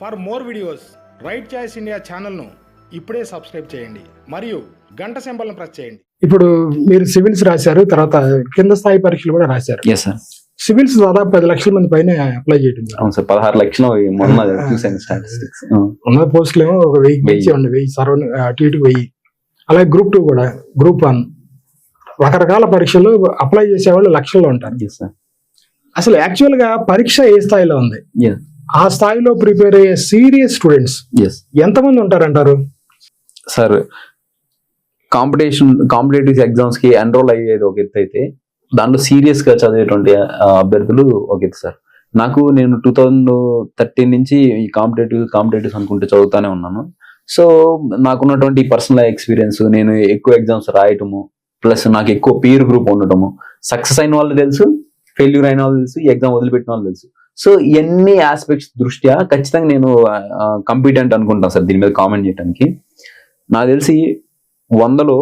For more videos right choice India ఛానల్ను ఇప్పుడే subscribe చేయండి. మరియు గంట సింబల్ను ప్రెస్ చేయండి. ఇప్పుడు మీరు సివిల్స్ రాశారు తర్వాత కింద స్థాయి పరీక్షలు కూడా రాశారు. ఎస్ సార్ సివిల్స్ దాదాపు పది లక్షల మంది పైన అప్లై చేయడం. అవును సార్ పదహారు లక్షలు మొన్న చూసాను స్టాటిస్టిక్స్ ఉన్న పోస్టులు ఏమో ఒక వెయ్యి వెయ్యి. ఉండి వెయ్యి సర్వ అటు ఇటు వెయ్యి. అలాగే గ్రూప్ టూ కూడా గ్రూప్ వన్ రకరకాల పరీక్షలు అప్లై చేసేవాళ్ళు లక్షల్లో ఉంటారు. అసలు యాక్చువల్గా పరీక్ష ఏ స్థాయిలో ఉంది? ఆ స్థాయిలో ప్రిపేర్ అయ్యే సీరియస్ స్టూడెంట్స్ ఎంతమంది ఉంటారంటారు? సార్ కాంపిటీషన్ కాంపిటేటివ్ ఎగ్జామ్స్కి ఎన్రోల్ అయ్యేది ఒక ఎత్తు అయితే దాంట్లో సీరియస్గా చదివేటువంటి అభ్యర్థులు ఒక ఎత్తు సార్. నాకు నేను టూ థౌజండ్ థర్టీన్ నుంచి ఈ కాంపిటేటివ్ కాంపిటేటివ్స్ అనుకుంటే చదువుతానే ఉన్నాను. సో నాకున్నటువంటి పర్సనల్ ఎక్స్పీరియన్స్ నేను ఎక్కువ ఎగ్జామ్స్ రాయటము ప్లస్ నాకు ఎక్కువ పీర్ గ్రూప్ ఉండటము సక్సెస్ అయిన వాళ్ళు తెలుసు ఫెయిల్యూర్ అయిన వాళ్ళు తెలుసు ఈ ఎగ్జామ్ వదిలిపెట్టిన వాళ్ళు తెలుసు. సో ఇవన్నీ ఆస్పెక్ట్స్ దృష్ట్యా ఖచ్చితంగా నేను కంపిటెంట్ అనుకుంటాను సార్ దీని మీద కామెంట్ చేయడానికి నాకు తెలిసి వందలో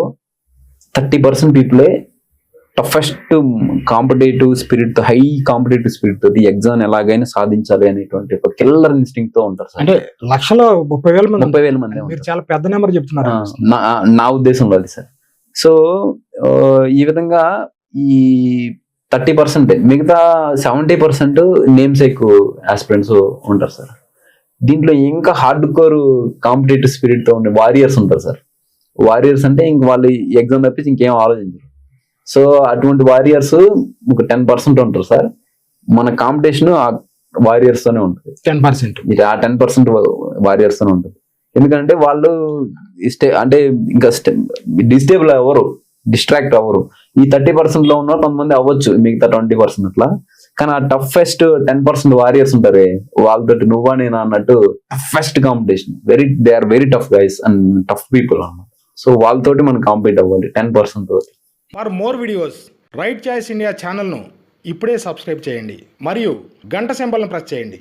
థర్టీ పర్సెంట్ పీపులే టఫెస్ట్ కాంపిటేటివ్ స్పిరిట్తో హై కాంపిటేటివ్ స్పిరిట్ తోటి ఎగ్జామ్ ఎలాగైనా సాధించాలి అనేటువంటి ఒక కిల్లర్ ఇన్స్టింగ్తో ఉంటారు సార్. అంటే లక్షలో ముప్పై వేల మంది ముప్పై వేల మంది మీరు. చాలా పెద్ద నెంబర్ చెప్తున్నారు. నా నా ఉద్దేశంలో అది సార్. సో ఈ విధంగా ఈ థర్టీ పర్సెంట్ మిగతా సెవెంటీ పర్సెంట్ నేమ్స్ ఎక్కువ ఆస్పిరెంట్స్ ఉంటారు సార్. దీంట్లో ఇంకా హార్డ్ కోర్ కాంపిటేటివ్ స్పిరిట్తో ఉండే వారియర్స్ ఉంటారు సార్. వారియర్స్ అంటే ఇంక వాళ్ళు ఎగ్జామ్ తప్పించి ఇంకేం ఆలోచించరు. సో అటువంటి వారియర్స్ ఒక టెన్ పర్సెంట్ ఉంటారు సార్. మన కాంపిటీషన్ ఆ వారియర్స్ తోనే ఉంటుంది. Ten percent. ఇది ఆ టెన్ పర్సెంట్ వారియర్స్ అని ఉంటుంది. ఎందుకంటే వాళ్ళు అంటే ఇంకా డిస్టేబుల్ అవ్వరు డిస్ట్రాక్ట్ అవ్వరు. ఈ థర్టీ పర్సెంట్లో ఉన్న కొంతమంది అవ్వచ్చు మిగతా ట్వంటీ పర్సెంట్ అట్లా. కానీ ఆ టఫెస్ట్ టెన్ పర్సెంట్ వారియర్స్ ఉంటారు వాళ్ళతో నువ్వా నేనా అన్నట్టు toughest competition. Very they are very tough guys and tough people అన్నమాట. సో వాళ్ళతోటి మనం కాంపీట్ అవ్వాలి టెన్ పర్సెంట్ తోటి. For more videos right choice India ఛానల్ను ఇప్పుడే సబ్స్క్రైబ్ చేయండి. మరియు గంట సింబల్ను ప్రెస్ చేయండి.